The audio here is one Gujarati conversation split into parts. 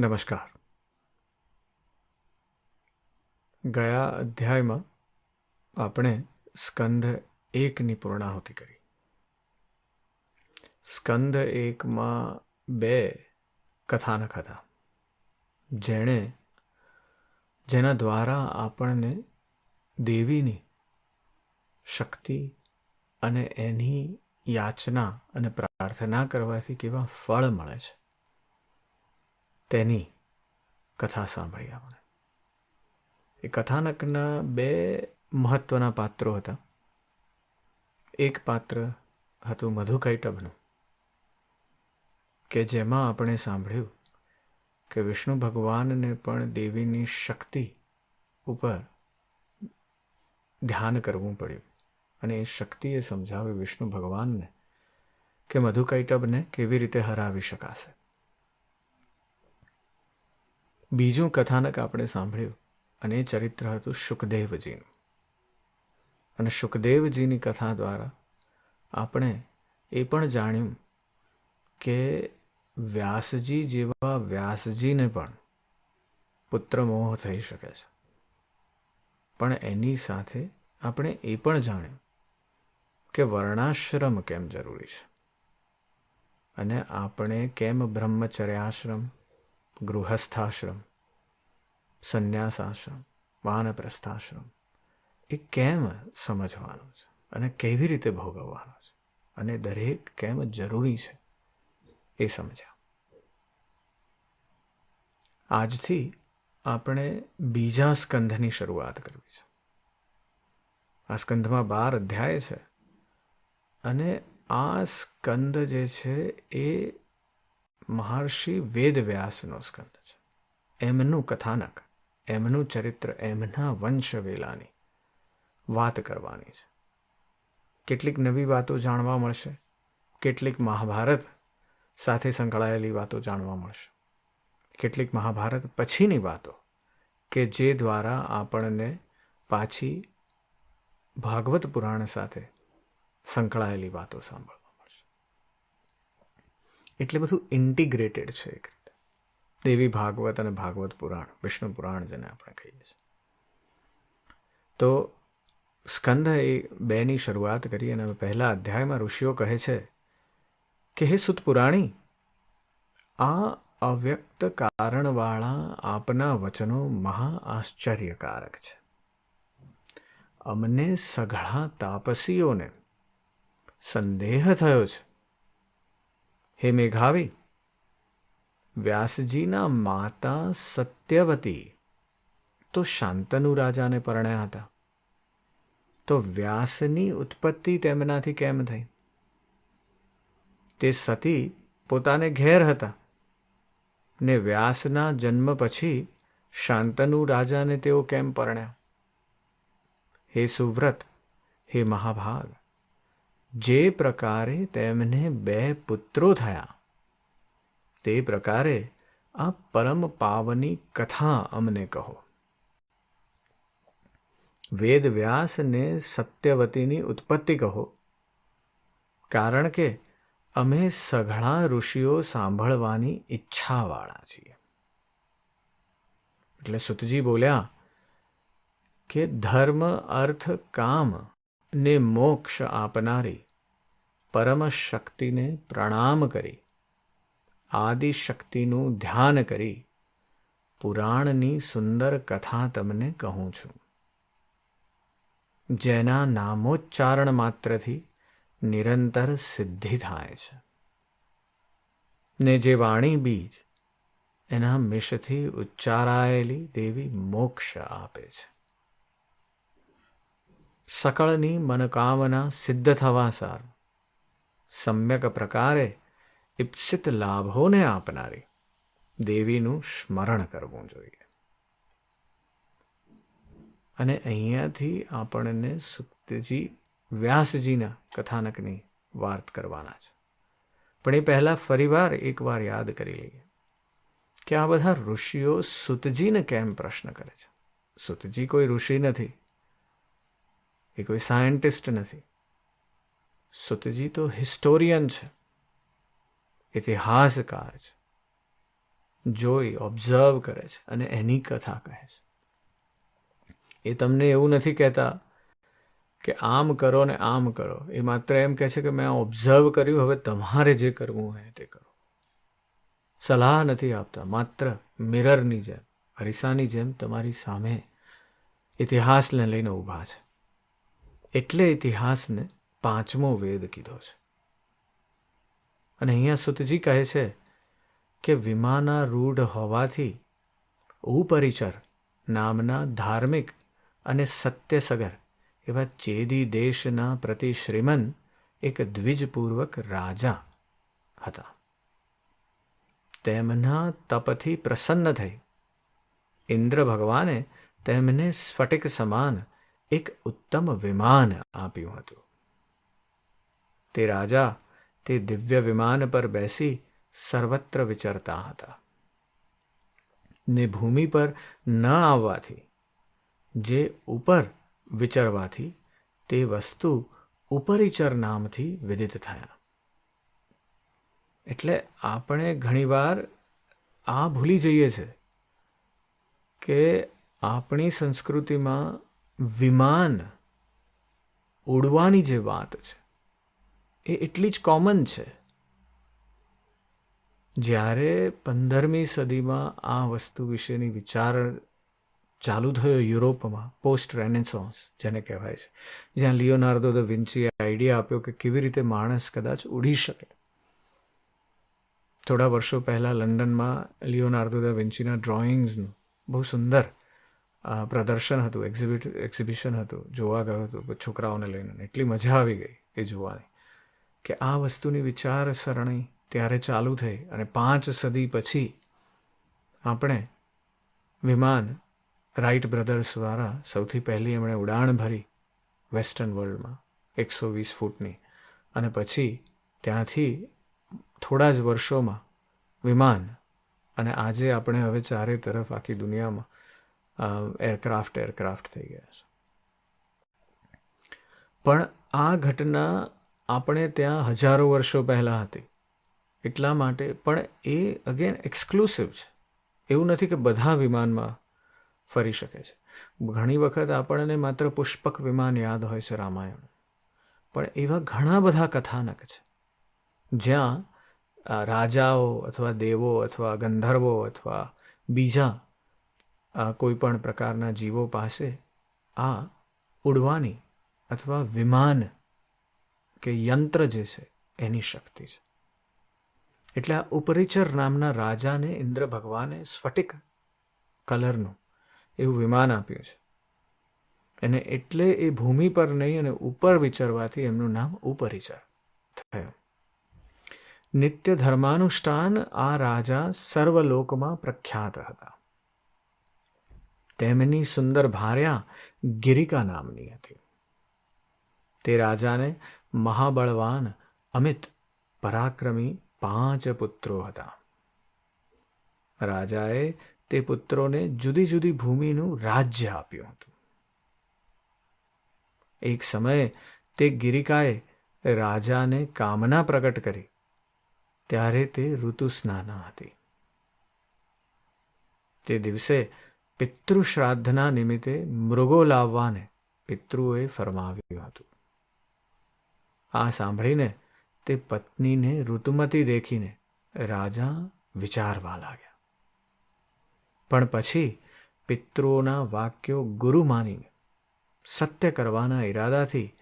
નમસ્કાર. ગયા અધ્યાયમાં આપણે સ્કંદ એકની પૂર્ણાહુતિ કરી. સ્કંદ એકમાં બે કથાનક હતા. જેણે, જેના દ્વારા આપણને દેવીની શક્તિ અને એની યાચના અને પ્રાર્થના કરવાથી કેવા ફળ મળે છે. તેની કથા સાંભળી આપણે એ કથાનકના બે મહત્વના પાત્રો હતા. એક પાત્ર હતું મધુકૈટભનું કે જેમાં આપણે સાંભળ્યું કે વિષ્ણુ ભગવાનને પણ દેવીની શક્તિ ઉપર ધ્યાન કરવું પડ્યું અને એ શક્તિએ સમજાવ્યું વિષ્ણુ ભગવાનને કે મધુકૈટભને કેવી રીતે હરાવી શકાશે. બીજું કથાનક આપણે સાંભળ્યું, અને એ ચરિત્ર હતું સુખદેવજીનું. અને સુખદેવજીની કથા દ્વારા આપણે એ પણ જાણ્યું કે વ્યાસજી જેવા વ્યાસજીને પણ પુત્ર મોહ થઈ શકે છે. પણ એની સાથે આપણે એ પણ જાણ્યું કે વર્ણાશ્રમ કેમ જરૂરી છે? અને આપણે કેમ બ્રહ્મચર્યાશ્રમ ગૃહસ્થાશ્રમ સંન્યાસાશ્રમ વાનપ્રસ્થાશ્રમ એ કેમ સમજવાનો છે? અને કેવી રીતે ભોગવવાનો છે? અને દરેક કેમ જરૂરી છે? એ સમજ્યા. આજથી આપણે બીજા સ્કંધની શરૂઆત કરવી છે. આ સ્કંધમાં બાર અધ્યાય છે. અને આ સ્કંદ જે છે એ મહર્ષિ વેદવ્યાસનો સ્કંદ છે. એમનું કથાનક, એમનું ચરિત્ર, એમના વંશવેલાની વાત કરવાની છે. કેટલીક નવી વાતો જાણવા મળશે, કેટલીક મહાભારત સાથે સંકળાયેલી વાતો જાણવા મળશે, કેટલીક મહાભારત પછીની વાતો કે જે દ્વારા આપણને પાછી ભાગવત પુરાણ સાથે સંકળાયેલી વાતો મળશે એટલે બધું ઇન્ટિગ્રેટેડ છે એક રીતે. દેવી ભાગવત અને ભાગવત પુરાણ, વિષ્ણુ પુરાણ જેને આપણે કહીએ છીએ. તો સ્કંદ એ બેની શરૂઆત કરી અને પહેલા અધ્યાયમાં ઋષિઓ કહે છે કે, હે સુત પુરાણી, આ અવ્યક્ત કારણવાળા આપના વચનો મહા આશ્ચર્યકારક છે. અમને સઘળા તાપસીઓને સંદેહ થયો છે. હે મેઘાવી, વ્યાસજીના માતા સત્યવતી તો શાંતનુ રાજાને પરણ્યા હતા. તો વ્યાસની ઉત્પત્તિ તેમનાથી કેમ થઈ? તે સતી પોતાને ઘેર હતા ને વ્યાસના જન્મ પછી શાંતનુ રાજાને તેઓ કેમ પરણ્યા? હે સુવ્રત, હે મહાભાગ જે પ્રકારે તેમને બે પુત્રો થયા, તે પ્રકારે આ પરમ પાવની કથા અમને કહો. વેદ વ્યાસને સત્યવતીની ઉત્પત્તિ કહો, કારણ કે અમે સઘળા ઋષિઓ સાંભળવાની ઈચ્છાવાળા છીએ. એટલે સુતજી બોલ્યા કે ધર્મ અર્થ કામ ને મોક્ષ આપનારી પરમ શક્તિને પ્રણામ કરી આદિ શક્તિનું ધ્યાન કરી, પુરાણની સુંદર કથા તમને કહું છું. જેના નામોચ્ચારણ માત્રથી નિરંતર સિદ્ધિ થાય છે. ને જે વાણી બીજ, એના મિશથી ઉચ્ચારાયેલી દેવી મોક્ષ આપે છે. સકળની મનોકામના સિદ્ધ થવા સાર સમ્યક પ્રકારે ઇપ્સિત લાભોને આપનારી દેવીનું સ્મરણ કરવું જોઈએ અને અહીંયાથી આપણને સુક્તજી વ્યાસજીના કથાનકની વાત કરવાના છે પણ એ પહેલાં ફરીવાર એકવાર યાદ કરી લઈએ કે આ બધા ઋષિઓ સુતજીને કેમ પ્રશ્ન કરે છે સુતજી કોઈ ઋષિ નથી એ કોઈ સાયન્ટિસ્ટ નથી. સુતજી તો હિસ્ટોરિયન છે. ઇતિહાસકાર છે. જોઈ, ઓબ્ઝર્વ કરે છે અને એની કથા કહે છે. એ તમને એવું નથી કહેતા કે આમ કરો ને આમ કરો. એ માત્ર એમ કહે છે કે મેં ઓબ્ઝર્વ કર્યું, હવે તમારે જે કરવું હોય તે કરો. સલાહ નથી આપતા, માત્ર મિરરની જેમ, અરીસાની જેમ તમારી સામે ઇતિહાસને લઈને ઊભા છે. એટલે ઇતિહાસને પાંચમો વેદ કીધો છે. અને અહીંયા સુતજી કહે છે કે વિમાના રૂઢ હોવાથી ઉપરિચર નામના ધાર્મિક અને સત્યસગર એવા ચેદી દેશના પ્રતિ શ્રીમન એક દ્વિજપૂર્વક રાજા હતા. તેમના તપથી પ્રસન્ન થઈ. ઇન્દ્ર ભગવાને તેમને સ્ફટિક સમાન એક ઉત્તમ વિમાન આપ્યું હતું. તે રાજા તે દિવ્ય વિમાન પર બેસી સર્વત્ર વિચરતા હતા. ને ભૂમિ પર ન આવવાથી, જે ઉપર વિચરવાથી, તે વસ્તુ ઉપરિચર નામથી વિદિત થયા. એટલે આપણે ઘણીવાર આ ભૂલી જઈએ છે કે આપણી સંસ્કૃતિમાં વિમાન ઉડવાની જે વાત છે, એ એટલી જ કોમન છે. જ્યારે પંદરમી સદીમાં આ વસ્તુ વિશેની વિચાર ચાલુ થયો યુરોપમાં પોસ્ટ રેનેસોન્સ જેને કહેવાય છે, જ્યાં લિયોનાર્ડો દ વિન્ચીએ આઈડિયા આપ્યો કે કેવી રીતે માણસ કદાચ ઉડી શકે. થોડા વર્ષો પહેલાં લંડનમાં લિયોનાર્ડો દ વિન્ચીના ડ્રોઈંગ્સનું બહુ સુંદર પ્રદર્શન હતું એક્ઝિબિટ એક્ઝિબિશન હતું, જોવા ગયો હતો છોકરાઓને લઈને એટલી મજા આવી ગઈ એ જોવાની કે આ વસ્તુની વિચારસરણી ત્યારે ચાલુ થઈ અને પાંચ સદી પછી આપણે વિમાન રાઇટ બ્રધર્સ દ્વારા સૌથી પહેલી એમણે ઉડાણ ભરી વેસ્ટર્ન વર્લ્ડમાં એકસો વીસ ફૂટની અને પછી ત્યાંથી થોડા જ વર્ષોમાં વિમાન અને આજે આપણે હવે ચારે તરફ આખી દુનિયામાં એરક્રાફ્ટ એરક્રાફ્ટ થઈ ગયા છે. પણ આ ઘટના આપણે ત્યાં હજારો વર્ષો પહેલાં હતી. એટલા માટે પણ એ અગેન એક્સક્લુસિવ છે. એવું નથી કે બધા વિમાનમાં ફરી શકે છે. ઘણી વખત આપણને માત્ર પુષ્પક વિમાન યાદ હોય છે રામાયણ. પણ એવા ઘણા બધા કથાનક છે. જ્યાં રાજાઓ અથવા દેવો અથવા ગંધર્વો અથવા બીજા કોઈ પણ પ્રકારના જીવો પાસે આ ઉડવાની અથવા વિમાન કે યંત્ર જે છે, એની શક્તિ છે. એટલે આ ઉપરિચર નામના રાજાને ઇન્દ્ર ભગવાને સ્ફટિક કલરનું એવું વિમાન આપ્યું છે. અને એટલે એ ભૂમિ પર નહીં અને ઉપર વિચરવાથી એમનું નામ ઉપરિચર થયું. નિત્ય ધર્માનુષ્ઠાન આ રાજા સર્વલોકમાં પ્રખ્યાત હતા. તેમની સુંદર ભાર્યા ગિરિકા નામની હતી. તે રાજાને મહાબળવાન અમિત પરાક્રમી પાંચ પુત્રો હતા. રાજાએ તે પુત્રોને જુદી જુદી ભૂમિનું રાજ્ય આપ્યું હતું. એક સમયે તે ગિરિકાએ રાજાને કામના પ્રગટ કરી. ત્યારે તે ઋતુ સ્નાના હતી. તે દિવસે પિતૃશ્રાદ્ધના નિમિત્તે મૃગો લાવવાને પિતૃએ ફરમાવ્યું હતું. આ સાંભળીને તે પત્નીને ઋતુમતી દેખીને રાજા વિચારવા લાગ્યા. પણ પછી પિતૃઓના વાક્યો ગુરુ માનીને સત્ય કરવાના ઈરાદાથી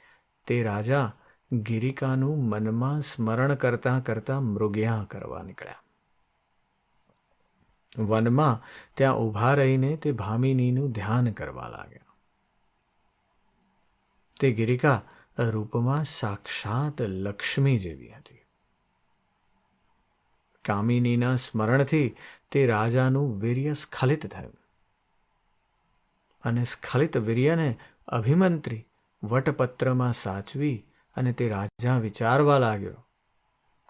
તે રાજા ગિરિકાનું મનમાં સ્મરણ કરતાં કરતાં મૃગ્યા કરવા નીકળ્યા. વનમાં ત્યાં ઊભા રહીને તે ભામિનીનું ધ્યાન કરવા લાગ્યા. તે ગિરિકા રૂપમાં સાક્ષાત લક્ષ્મી જેવી હતી. કામિનીના સ્મરણથી તે રાજાનું વીર્ય સ્ખલિત થયું અને સ્ખલિત વીર્યને અભિમંત્રી વટપત્રમાં સાચવી અને તે રાજા વિચારવા લાગ્યો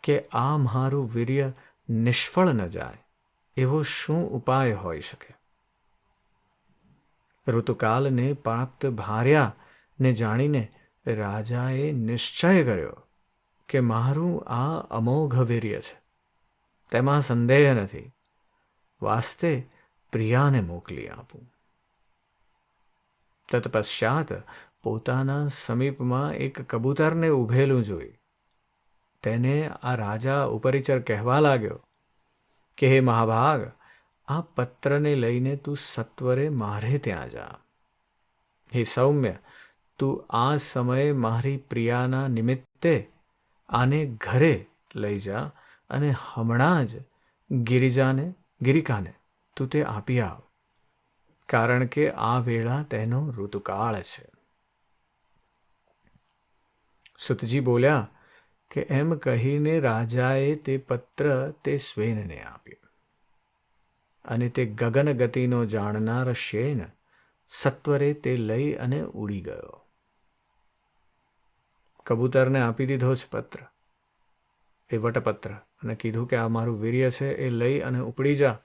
કે આ મારું વીર્ય નિષ્ફળ ન જાય. એવો શું ઉપાય હોઈ શકે ઋતુકાલને પ્રાપ્ત ભાર્યા ને જાણીને રાજાએ નિશ્ચય કર્યો કે મારું આ અમોઘ વીર્ય છે તેમાં સંદેહ નથી વાસ્તે પ્રિયાને મોકલી આપું તત્પશ્ચાત પોતાના સમીપમાં એક કબૂતરને ઊભેલું જોઈ તેને આ રાજા ઉપરિચર કહેવા લાગ્યો કે હે મહાભાગ, આ પત્રને લઈને તું સત્વરે મારે ત્યાં જા. હે સૌમ્ય, તું આ સમયે મારી પ્રિયાના નિમિત્તે આને ઘરે લઈ જા અને હમણાં જ ગિરિજાને, ગિરિકાને તું તે આપી આવ, કારણ કે આ વેળા તેનો ઋતુકાળ છે. સુતજી બોલ્યા કે એમ કહીને રાજાએ તે પત્ર તે સ્વેનને આપ્યું. અને તે ગગન ગતિનો જાણનાર શેન સત્વરે તે લઈ અને ઉડી ગયો. કબૂતરને આપી દીધો જ પત્ર. એ વટપત્ર અને કીધું કે આ મારું વીર્ય છે, એ લઈ અને ઉપડી જા.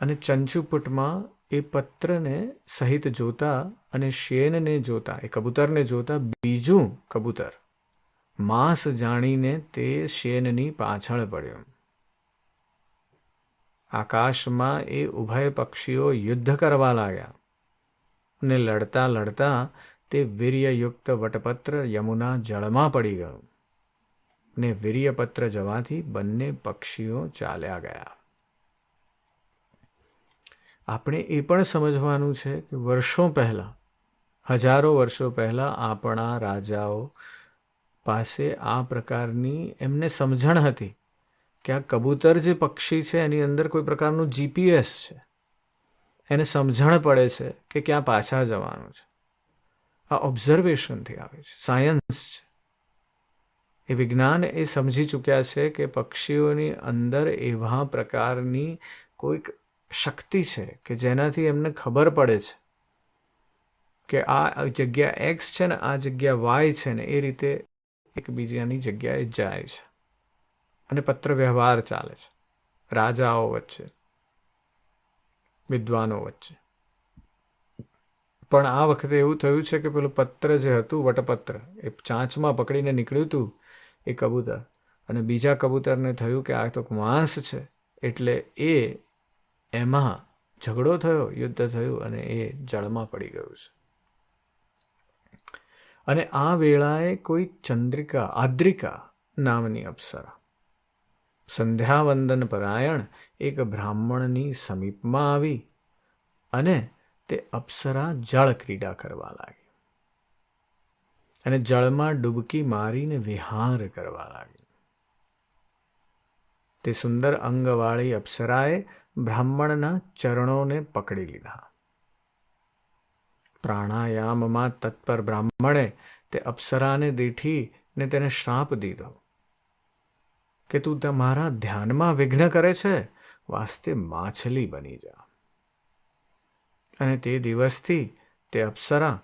અને ચંચુપુટમાં એ પત્રને સહિત જોતા અને શેનને જોતા, એ કબૂતરને જોતા બીજું કબૂતર માંસ જાણીને તે શેનની પાછળ પડ્યો. આકાશમાં એ ઉભય પક્ષીઓ યુદ્ધ કરવા લાગ્યા અને લડતા લડતા તે વીર્યયુક્ત વટપત્ર યમુના જળમાં પડી ગયો ને વીર્યપત્ર જવાથી બંને પક્ષીઓ ચાલ્યા ગયા. આપણે એ પણ સમજવાનું છે કે વર્ષો પહેલાં, હજારો વર્ષો પહેલાં આપણા રાજાઓ પાસે આ પ્રકારની એમને સમજણ હતી કે આ કબૂતર જે પક્ષી છે, એની અંદર કોઈ પ્રકારનું જીપીએસ છે. એને સમજણ પડે છે કે ક્યાં પાછા જવાનું છે. આ ઓબ્ઝર્વેશનથી આવે છે. સાયન્સ છે. એ વિજ્ઞાન એ સમજી ચૂક્યા છે કે પક્ષીઓની અંદર એવા પ્રકારની કોઈક શક્તિ છે કે જેનાથી એમને ખબર પડે છે કે આ જગ્યા એક્સ છે ને આ જગ્યા વાય છે ને એ રીતે એકબીજાની જગ્યાએ જાય છે અને પત્ર વ્યવહાર ચાલે છે. રાજાઓ વચ્ચે, વિદ્વાનો વચ્ચે. પણ આ વખતે એવું થયું છે કે પેલું પત્ર જે હતું, વટપત્ર, એ ચાંચમાં પકડીને નીકળ્યું હતું એ કબૂતર. અને બીજા કબૂતરને થયું કે આ તો માંસ છે, એટલે એ એમાં ઝઘડો થયો, યુદ્ધ થયું અને એ જળમાં પડી ગયું છે. અને આ વેળાએ કોઈ ચંદ્રિકા, આદ્રિકા નામની અપ્સરા. સંધ્યાવંદન પરાયણ એક બ્રાહ્મણની સમીપમાં આવી અને તે અપ્સરા જળ ક્રીડા કરવા લાગી. અને જળમાં ડૂબકી મારીને વિહાર કરવા લાગી. તે સુંદર અંગવાળી અપ્સરાએ બ્રાહ્મણના ચરણોને પકડી લીધા. પ્રાણાયામમાં તત્પર બ્રાહ્મણે તે અપ્સરાને દીઠી ને તેને શ્રાપ દીધો કે તું તમારા ધ્યાનમાં વિઘ્ન કરે છે, વાસ્તે માછલી બની જા. અને તે દિવસથી તે અપ્સરા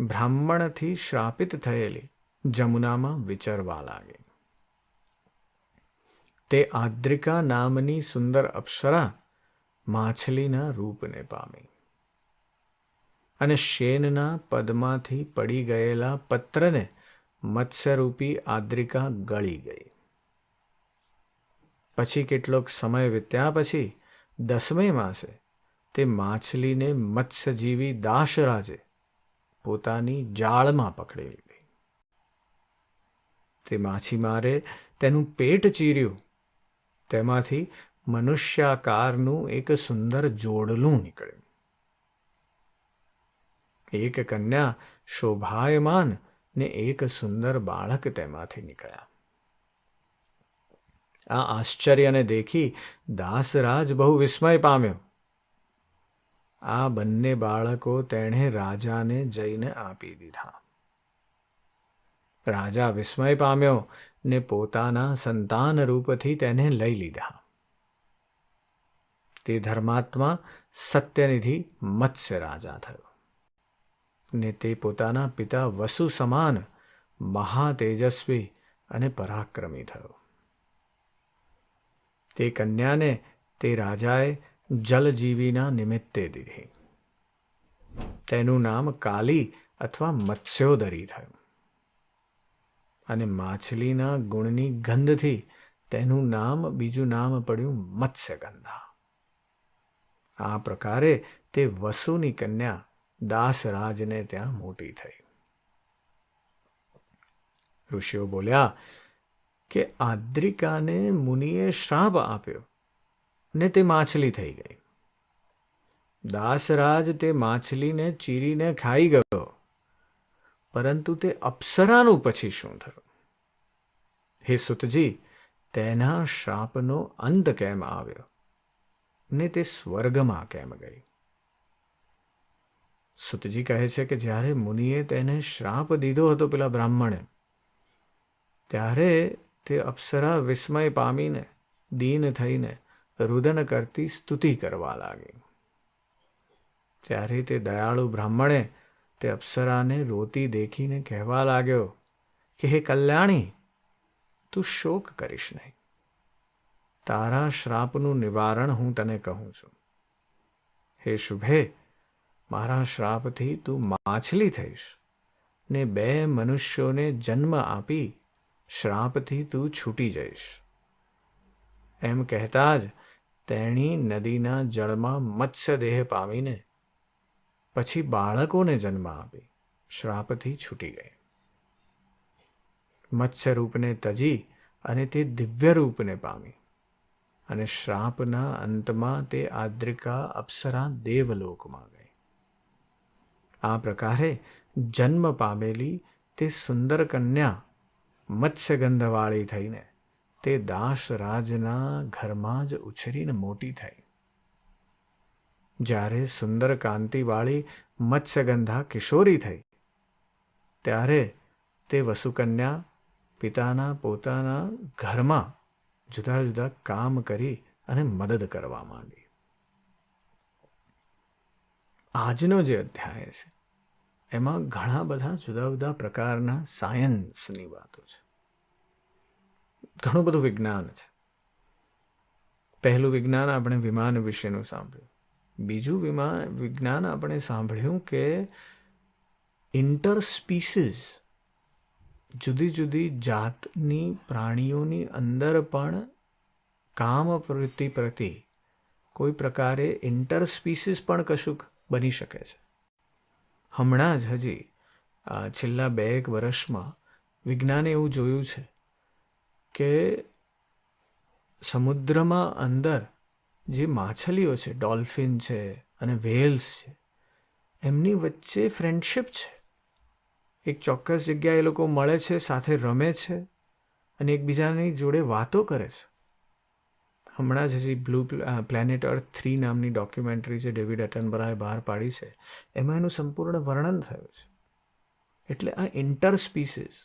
બ્રાહ્મણથી શ્રાપિત થયેલી જમુનામાં વિચરવા લાગી. તે આદ્રિકા નામની સુંદર અપ્સરા માછલીના રૂપને પામી. અને શેનના પદમાંથી પડી ગયેલા પત્રને મત્સ્યરૂપી આદ્રિકા ગળી ગઈ. પછી કેટલોક સમય વીત્યા પછી દસમે માસે તે માછલીને મત્સ્યજીવી દાસરાજે પોતાની જાળમાં પકડી લીધી. તે માછીમારે તેનું પેટ ચીર્યું. તેમાંથી મનુષ્યાકારનું એક સુંદર જોડલું નીકળ્યું. એક કન્યા શોભાયમાન ને એક સુંદર બાળક તેમાંથી નીકળ્યા. આ આશ્ચર્યને દેખી દાસરાજ બહુ વિસ્મય પામ્યો. આ બંને બાળકો તેણે રાજાને જઈને આપી દીધા. રાજા વિસ્મય પામ્યો ને પોતાના સંતાન રૂપથી તેને લઈ લીધા. તે ધર્માત્મા સત્યનિધિ મત્સ્ય રાજા થયો. ને તે પોતાના પિતા વસુ સમાન મહાતેજસ્વી અને પરાક્રમી થયો. તે કન્યાને તે રાજાએ જલજીવીના નિમિત્તે દીધી. તેનું નામ કાલી અથવા મત્સ્યોદરી થયું. અને માછલીના ગુણની ગંધથી તેનું નામ બીજું નામ પડ્યું મત્સ્યગંધા. આ પ્રકારે તે વસુની કન્યા દાસરાજને ત્યાં મોટી થઈ. ઋષિઓ બોલ્યા, કે આદ્રિકાને મુનિએ શ્રાપ આપ્યો ને તે માછલી થઈ ગઈ. દાસરાજ તે માછલીને ચીરીને ખાઈ ગયો, પરંતુ તે અપ્સરાનું પછી શું થયું? હે સુતજી, તેના શ્રાપનો અંત કેમ આવ્યો? ને તે સ્વર્ગમાં કેમ ગઈ? સુતજી કહે છે કે જ્યારે મુનિએ તેને શ્રાપ દીધો હતો પેલા બ્રાહ્મણે, ત્યારે તે અપ્સરા વિસ્મય પામીને, દીન થઈને રુદન કરતી સ્તુતિ કરવા લાગી. ત્યારે તે દયાળુ બ્રાહ્મણે તે અપ્સરાને રોતી દેખીને કહેવા લાગ્યો કે, હે કલ્યાણી, તું શોક કરીશ નહીં. તારા શ્રાપનું નિવારણ હું તને કહું છું. હે શુભે મારા શ્રાપથી તું માછલી થઈશ ને બે મનુષ્યોને જન્મ આપી શ્રાપથી તું છૂટી જઈશ. એમ કહેતા જ તેણી નદીના જળમાં મત્સ્યદેહ પામીને પછી બાળકોને જન્મ આપી શ્રાપથી છૂટી ગઈ. મત્સ્ય રૂપને તજી અને તે દિવ્ય રૂપને પામી અને શ્રાપના અંતમાં તે આદ્રિકા અપ્સરા દેવલોકમાં ગઈ. આ પ્રકારે જન્મ પામેલી તે સુંદર કન્યા મત્સ્યગંધવાળી થઈને તે દાસરાજના ઘરમાં જ ઉછરીને મોટી થઈ. જ્યારે સુંદર કાંતિવાળી મત્સ્યગંધા કિશોરી થઈ, ત્યારે તે વસુકન્યા પિતાના પોતાના ઘરમાં જુદા જુદા કામ કરી અને મદદ કરવા માંડી. આજનો જે અધ્યાય છે, એમાં ઘણા બધા જુદા જુદા પ્રકારના સાયન્સની વાતો છે. ઘણું બધું વિજ્ઞાન છે. પહેલું વિજ્ઞાન આપણે વિમાન વિશેનું સાંભળ્યું. બીજું વિમાન, વિજ્ઞાન આપણે સાંભળ્યું કે ઇન્ટર સ્પીસીસ જુદી જુદી જાતની પ્રાણીઓની અંદર પણ કામ પ્રવૃત્તિ પ્રતિ કોઈ પ્રકારે ઇન્ટર સ્પીસીસ પણ કશુંક બની શકે છે. હમણાં જ હજી છેલ્લા બે એક વર્ષમાં વિજ્ઞાને એવું જોયું છે કે સમુદ્રમાં અંદર જે માછલીઓ છે, ડોલ્ફિન છે અને વેલ્સ છે, એમની વચ્ચે ફ્રેન્ડશિપ છે. એક ચોક્કસ જગ્યાએ એ લોકો મળે છે, સાથે રમે છે અને એકબીજાની જોડે વાતો કરે છે. હમણાં જ હજી બ્લુ પ્લેનેટ અર્થ થ્રી નામની ડોક્યુમેન્ટરી જે ડેવિડ એટનબરાએ બહાર પાડી છે, એમાં એનું સંપૂર્ણ વર્ણન થયું છે. એટલે આ ઇન્ટર સ્પીસીસ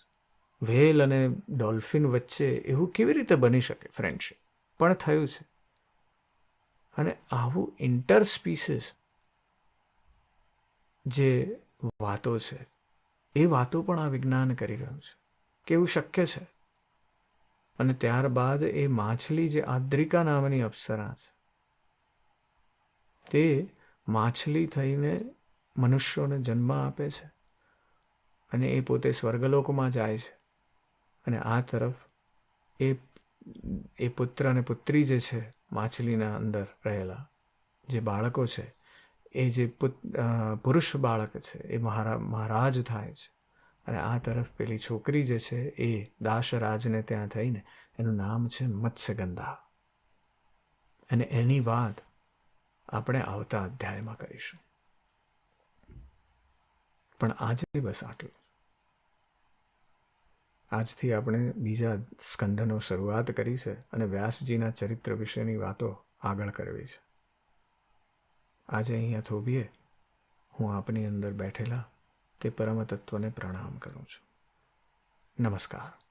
વ્હેલ અને ડોલ્ફિન વચ્ચે એવું કેવી રીતે બની શકે ફ્રેન્ડશીપ? પણ થયું છે. અને આવું ઇન્ટર સ્પીસીસ જે વાતો છે, એ વાતો પણ આ વિજ્ઞાન કરી રહ્યું છે કેવું શક્ય છે? અને ત્યારબાદ એ માછલી જે આદ્રિકા નામની અપ્સરા છે, તે માછલી થઈને મનુષ્યોને જન્મ આપે છે અને એ પોતે સ્વર્ગલોકમાં જાય છે. અને આ તરફ એ એ પુત્ર અને પુત્રી જે છે માછલીના અંદર રહેલા જે બાળકો છે, એ જે પુરુષ બાળક છે, એ મહારા, મહારાજ થાય છે. અને આ તરફ પેલી છોકરી જે છે એ દાસરાજને ત્યાં થઈને એનું નામ છે મત્સ્યગંધા. અને એની વાત આપણે આવતા અધ્યાયમાં કરીશું. પણ આજે બસ આટલું આજથી આપણે બીજા સ્કંદનો શરૂઆત કરી છે અને વ્યાસજીના ચરિત્ર વિશેની વાતો આગળ કરવી છે. આજે અહીંયા થોભીએ. હું આપની અંદર બેઠેલા તે પરમતત્વને પ્રણામ કરું છું. નમસ્કાર.